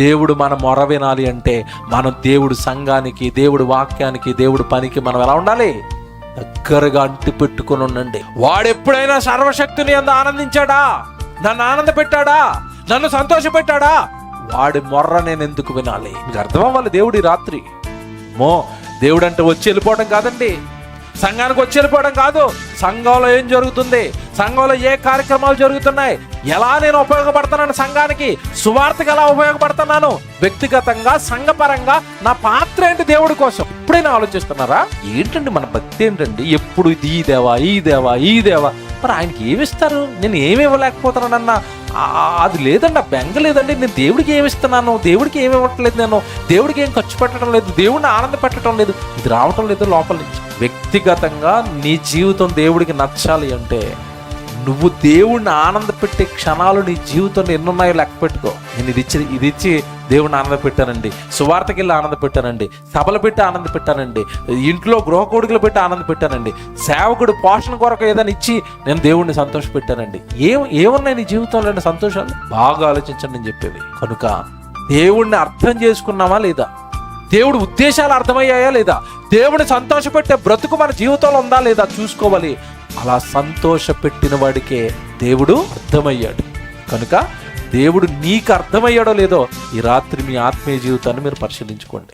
దేవుడు మన మొర వినాలి అంటే మనం దేవుడు సంఘానికి దేవుడు వాక్యానికి దేవుడు పనికి మనం ఎలా ఉండాలి? దగ్గరగా అంటి పెట్టుకుని ఉండండి. వాడు ఎప్పుడైనా సర్వశక్తిని అందు ఆనందించాడా? నన్ను ఆనంద పెట్టాడా నన్ను సంతోష పెట్టాడా వాడి మొర్ర నేను ఎందుకు వినాలి? మీకు అర్థం అవ్వాలి రాత్రి. మో దేవుడు అంటే వచ్చి వెళ్ళిపోవడం కాదండి. సంఘానికి వచ్చి వెళ్ళిపోవడం కాదు. సంఘంలో ఏం జరుగుతుంది? సంఘంలో ఏ కార్యక్రమాలు జరుగుతున్నాయి? ఎలా నేను ఉపయోగపడుతున్నాను సంఘానికి? సువార్తకు ఎలా ఉపయోగపడుతున్నాను? వ్యక్తిగతంగా సంఘపరంగా నా పాత్ర ఏంటి దేవుడి కోసం? ఇప్పుడైనా ఆలోచిస్తున్నారా? ఏంటండి మన భక్తి ఏంటండి? ఎప్పుడు ఇది ఈ దేవా ఈ దేవా ఈ దేవా? మరి ఆయనకి ఏమిస్తారు? నేను ఏమి ఇవ్వలేకపోతున్నానన్న? అది లేదండి ఆ బెంగ లేదండి. నేను దేవుడికి ఏమి ఇస్తున్నాను? దేవుడికి ఏమి ఇవ్వట్లేదు నేను? దేవుడికి ఏం ఖర్చు పెట్టడం లేదు? దేవుడిని ఆనంద పెట్టడం లేదు. ఇది రావటం లేదు లోపల నుంచి. వ్యక్తిగతంగా నీ జీవితం దేవుడికి నచ్చాలి అంటే నువ్వు దేవుడిని ఆనంద పెట్టే క్షణాలు నీ జీవితంలో ఎన్నున్నాయో లెక్క పెట్టుకో. నేను ఇది ఇచ్చి ఇది ఇచ్చి దేవుడిని ఆనంద పెట్టానండి సువార్తకి వెళ్ళి ఆనంద పెట్టానండి సభలు పెట్టి ఆనంద పెట్టానండి ఇంట్లో గృహ కోడికలు పెట్టి ఆనంద పెట్టానండి సేవకుడు పోషణ కొరకు ఏదైనా ఇచ్చి నేను దేవుణ్ణి సంతోష పెట్టానండి ఏం ఏమున్నాయి నీ జీవితంలో సంతోషాలు? బాగా ఆలోచించండి నేను చెప్పేది. కనుక దేవుణ్ణి అర్థం చేసుకున్నామా లేదా? దేవుడి ఉద్దేశాలు అర్థమయ్యాయా లేదా? దేవుని సంతోషపెట్టే బ్రతుకు మన జీవితంలో ఉందా లేదా చూసుకోవాలి. అలా సంతోషపెట్టిన వాడికే దేవుడు అర్థమయ్యాడు. కనుక దేవుడు నీకు అర్థమయ్యాడో లేదో ఈ రాత్రి మీ ఆత్మీయ జీవితాన్ని మీరు పరిశీలించుకోండి.